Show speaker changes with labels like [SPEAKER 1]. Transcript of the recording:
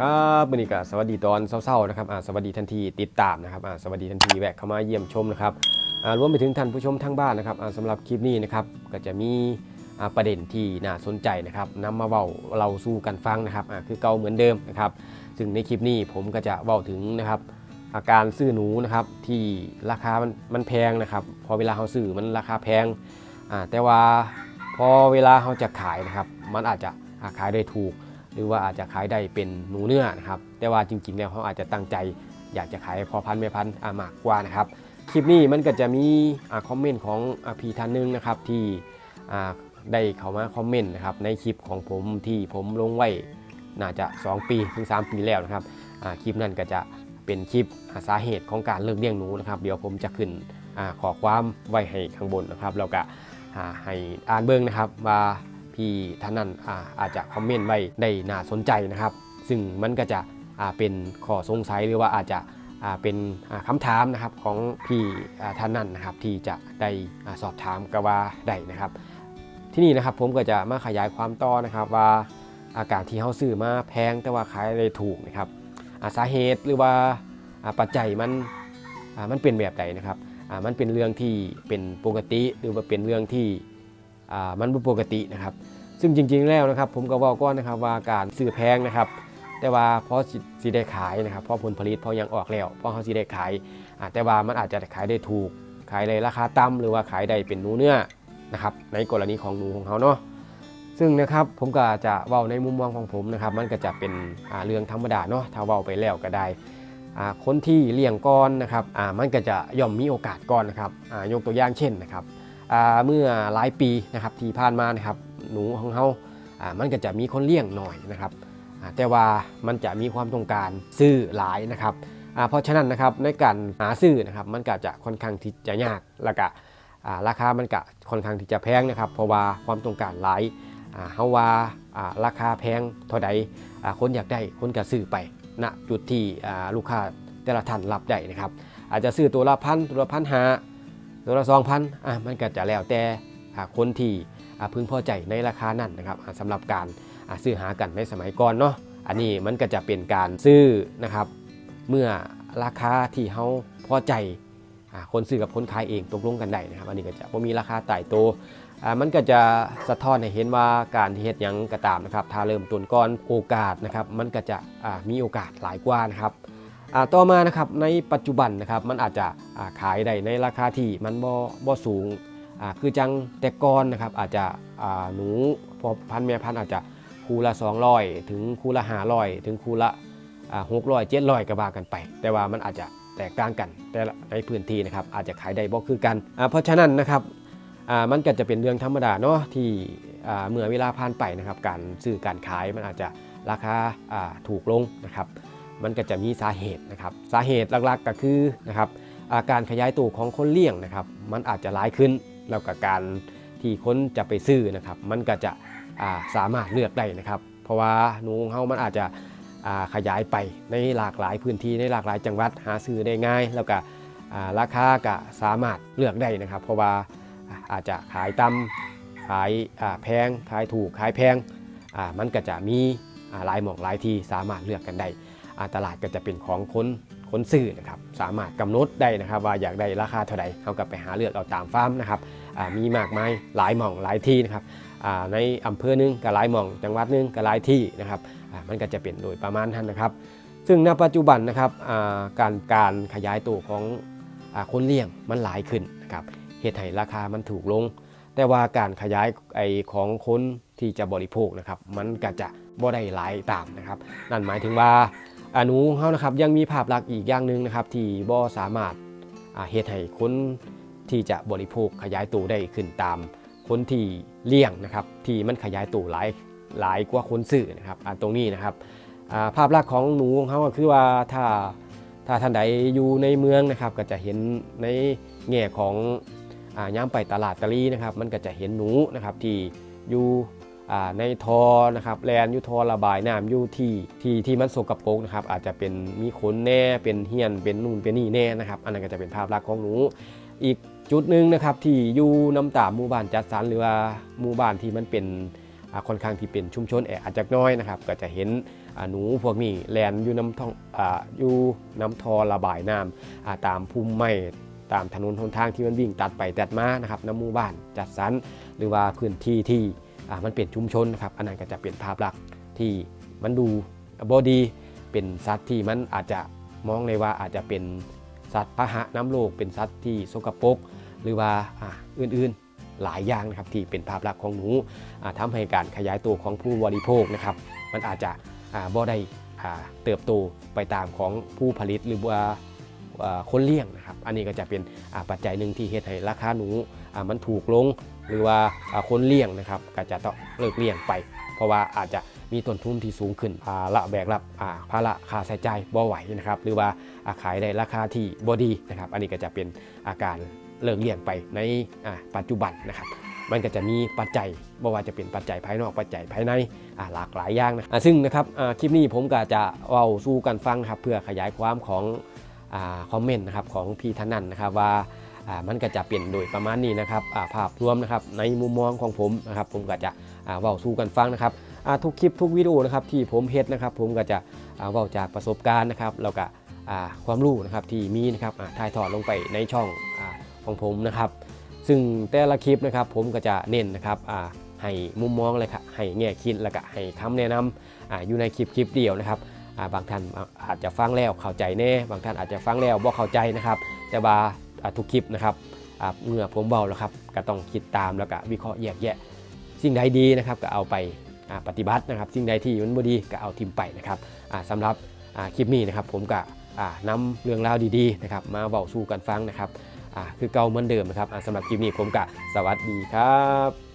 [SPEAKER 1] ครับวันนี้ก็สวัสดีตอนเช้าๆนะครับอ่าสวัสดีทันทีติดตามนะครับอ่าสวัสดีทันทีแวะเข้ามาเยี่ยมชมนะครับอ่ารวมไปถึงท่านผู้ชมทางบ้านนะครับอ่าสำหรับคลิปนี้นะครับก็จะมีอ่าประเด็นที่น่าสนใจนะครับนำมาเว้าเราสู้กันฟังนะครับอ่าคือเก่าเหมือนเดิมนะครับซึ่งในคลิปนี้ผมก็จะเว้าถึงนะครับอาการซื้อหนูนะครับที่ราคามันมันแพงนะครับพอเวลาเขาซื้อมันราคาแพงอ่าแต่ว่าพอเวลาเขาจะขายนะครับมันอาจจะขายได้ถูก รือว่าอาจจะขายได้เป็นหนูเนื้อนะครับ แต่ว่าจริงๆ แล้วเขาอาจจะตั้งใจ อยากจะขายพอพันแม่พันอามากกว่านะครับ คลิปนี้มันก็จะมีอคอมเมนต์ของอพี่ท่านหนึงนะครับที่ได้เข้ามาคอมเมนต์นะครับในคลิปของผมที่ผมลงไว้น่าจะ 2 ปีถึง 3 ปีแล้วนะครับคลิปนั้นก็จะเป็นคลิปสาเหตุของการเลิกเลี้ยงหนูนะครับ เดี๋ยวผมจะขึ้นอขอความไว้ให้ข้างบนนะครับแล้วก็ให้อ่านเบิ้งนะครับว่า พี่ท่านนั้นอาอาจจะคอมเมนต์ไว้ได้น่าสนใจนะครับ ซึ่งมันก็จะเป็นข้อสงสัยหรือว่าอาจจะเป็นอ่าคำถามนะครับของพี่ท่านนั้นนะครับที่จะได้สอบถามกับว่าได้นะครับ ที่นี่นะครับผมก็จะมาขยายความต่อนะครับว่าอาการที่เขาซื้อมาแพงแต่ว่าขายได้ถูกนะครับาสาเหตุหรือว่าปัจจัยมันมันเป็นแบบใดนะครับมันเป็นเรื่องที่เป็นปกติหรือว่าเป็นเรื่องที่ มันบ่ปกตินะครับ ซึ่งจริง ๆ แล้วนะครับ ผมก็บอกก่อนนะครับว่าการซื้อแพงนะครับ แต่ว่าพอสิสิได้ขายนะครับพอผลผลิตพอยังออกแล้วพอเขาสิได้ขายแต่ว่ามันอาจจะขายได้ถูก ขายในราคาต่ำหรือว่าขายได้เป็นหนูเนื้อนะครับในกรณีของหนูของเขาเนาะซึ่งนะครับผมก็จะเว้าในมุมมองของผมนะครับ มันก็จะเป็นเรื่องธรรมดาเนาะถ้าเว้าไปแล้วก็ได้คนที่เลี้ยงก้อนนะครับมันก็จะย่อมมีโอกาสก้อนนะครับยกตัวอย่างเช่นนะครับ เมื่อหลายปีนะครับที่ผ่านมานะครับหนูของเขาอ่ามันก็จะมีคนเลี้ยงหน่อยนะครับแต่ว่ามันจะมีความต้องการซื้อหลายนะครับเพราะฉะนั้นนะครับในการหาซื้อนะครับมันก็จะค่อนข้างที่จะยากแล้วก็อ่าราคามันก็ค่อนข้างที่จะแพงนะครับ เพราะว่าความต้องการหลายอ่าเฮาว่าอ่าราคาแพงเท่าใดอ่าคนอยากได้คนก็ซื้อไปณจุดที่อ่าลูกค้าแต่ละท่านรับได้นะครับ อาจจะซื้อตัวละพันตัวละพันหา ตัวละสองพันอะมันก็จะแล้วแต่คนที่อ่าพึงพอใจในราคานั้นนะครับสำหรับการอ่าซื้อหากันในสมัยก่อนเนาะอันนี้มันก็จะเป็นการซื้อนะครับ เมื่อราคาที่เขาพอใจอ่าคนซื้อกับคนขายเองตกลงกันได้นะครับ อันนี้ก็จะพอมีราคาตายตัวอ่ามันก็จะสะท้อนให้เห็นว่าการที่เฮ็ดยังก็ตามนะครับ ถ้าเริ่มต้นก่อนโอกาสนะครับ มันก็จะอ่ามีโอกาสหลายกว่านะครับ ต่อมานะครับในปัจจุบันนะครับมันอาจจะขายได้ในราคาที่มันบ่บ่สูงคือจังแต่ก่อนนะครับอาจจะหนูพอพันแม่พันอาจจะคูละ 200 ถึงคูละ500 ถึงคูละหกร้อยเจ็ดร้อยก็ว่ากันไป แต่ว่ามันอาจจะแตกต่างกัน แต่ในพื้นที่นะครับอาจจะขายได้บ่คือกัน เพราะฉะนั้นนะครับมันก็จะเป็นเรื่องธรรมดาเนาะที่เมื่อเวลาผ่านไปนะครับการซื้อการขายมันอาจจะราคาอ่าถูกลงนะครับ มันก็จะมีสาเหตุนะครับสาเหตุหลักๆก็คือนะครับอาการขยายตัวของคนเลี้ยงนะครับ มันอาจจะร้ายขึ้นแล้วกับการที่คนจะไปซื้อนะครับ มันก็จะาสามารถเลือกได้นะครับ เพราะว่าหนูของเขามันอาจจะาขยายไปในหลากหลายพื้นที่ในหลากหลายจังหวัดหาซื้อได้ง่าย แล้วก็ราคาก็สามารถเลือกได้นะครับ เพราะว่าอาจจะขายต่ำขายาแพงขายถูกขายแพงมันก็จะมีอ่าหลายหมองหลายที่สามารถเลือกกันได้ ตลาดก็จะเป็นของคนคนซื้อนะครับสามารถกำหนดได้นะครับว่าอยากได้ราคาเท่าใดเขาก็ไปหาเลือกเอาตามฟาร์มนะครับมีมากมายหลายหม่องหลายที่นะครับในอำเภอหนึงก็หลายหม่อง จังหวัดหนึงก็หลายที่นะครับมันก็จะเป็นโดยประมาณนั้นนะครับ ซึ่งณปัจจุบันนะครับการการขยายตัวของอคนเลี้ยงมันหลายขึ้นนะครับเหตุให้ราคามันถูกลง แต่ว่าการขยายไอของคนที่จะบริโภคนะครับมันก็จะบ่ได้หลายตามนะครับ นั่นหมายถึงว่า อาหนูเขานะครับยังมีภาพลักษณ์อีกอย่างหนึ่งนะครับ ที่บ่สามารถเหตุให้คนที่จะบริโภคขยายตัวได้ขึ้นตามคนที่เลี้ยงนะครับที่มันขยายตัวหลายหลายกว่าคนซื้อนะครับตรงนี้นะครับภาพลักษณ์ของหนูของเขาก็คือว่าถ้าถ้าท่านใดอยู่ในเมืองนะครับก็จะเห็นในแง่ของอย่างไปตลาดตะลีนะครับ มันก็จะเห็นหนูนะครับที่อยู่ ในทอนะครับแลนอยู่ทอระบายน้ำอยู่ที่ที่ที่มันสกปรกนะครับอาจจะเป็นมีขนแน่เป็นเหียนเป็นนู่นเป็นนี่แน่นะครับอันนั้นก็จะเป็นภาพลักษณ์ของหนู อีกจุดหนึ่งนะครับที่อยู่น้ำตามหมู่บ้านจัดสรรหรือว่าหมู่บ้านที่มันเป็นค่อนข้างที่เป็นชุมชนแออัดจักน้อยนะครับก็จะเห็นหนูพวกนี้แลนอยู่น้ำท่องออยู่น้ำทอระบายน้ำอ่าตามภูมิไม้ตามถนนทางที่มันวิ่งตัดไปตัดมานะครับน้ำหมู่บ้านจัดสรรหรือว่าพื้นที่ที่ มันเป็นชุมชนนะครับอันนั้นก็จะเป็นภาพลักษณ์ที่มันดูบอดี เป็นสัตว์ที่มันอาจจะมองเลยว่าอาจจะเป็นสัตว์พาหะน้ำโลก เป็นสัตว์ที่สกปรกหรือว่าอ,าอื่นๆหลายอย่างนะครับที่เป็นภาพลักษณ์ของหนูอ่าทำให้การขยายตัวของผู้บริโภคนะครับ มันอาจจะอ่าบ่ได้เติบโตไปตามของผู้ผลิตหรือว่า คนเลี้ยงนะครับ อันนี้ก็จะเป็นปัจจัยหนึ่งที่เฮ็ดให้ราคาหนูมันถูกลง หรือว่าคนเลี้ยงนะครับก็จะต้องเลิกเลี้ยงไป เพราะว่าอาจจะมีต้นทุนที่สูงขึ้นละแบกรับภาระค่าใช้จ่ายบ่ไหวนะครับ หรือว่าขายได้ราคาที่บ่ดีนะครับ อันนี้ก็จะเป็นอาการเลิกเลี้ยงไปในปัจจุบันนะครับ มันก็จะมีปัจจัยบ่ว่าจะเป็นปัจจัยภายนอกปัจจัยภายในหลากหลายอย่างนะซึ่งนะครับคลิปนี้ผมก็จะเว้าสู้กันฟังครับเพื่อขยายความของ คอมเมนต์นะครับของพี่ท่านนั้นนะครับว่ามันก็จะเปลี่ยนโดยประมาณนี้นะครับาภาพรวมนะครับในมุมมองของผมนะครับผมก็จะอ่าเว้าสู้กันฟังนะครับทุกคลิปทุกวิดีโอนะครับที่ผมเฮ็ดนะครับผมก็จะอ่าเว้าจากประสบการณ์นะครับแล้วก็ความรู้นะครับที่มีนะครับถ่ายทอดลงไปในช่องอของผมนะครับซึ่งแต่ละคลิปนะครับผมก็จะเน้นนะครับให้มุมมองเลยครับให้แง่คิดแล้วก็ให้คำแนะนำอาอยู่ในคลิปคลิปเดียวนะครับ บางท่านอาจจะฟังแล้วเข้าใจแน่บางท่านอาจจะฟังแล้วบ่เข้าใจนะครับ แต่ว่าทุกคลิปนะครับเมื่อผมเบาแล้วครับก็ต้องคิดตามแล้วก็วิเคราะห์แยกแยะ สิ่งใดดีนะครับก็เอาไปปฏิบัตินะครับ สิ่งใดที่มันบ่ดีก็เอาทิมไปนะครับอ่าสำหรับคลิปนี้นะครับ ผมก็อ่านำเรื่องราวดีๆนะครับ มาเบาสู่กันฟังนะครับคือเก่าเหมือนเดิมนะครับสำหรับคลิปนี้ผมกะสวัสดีครับ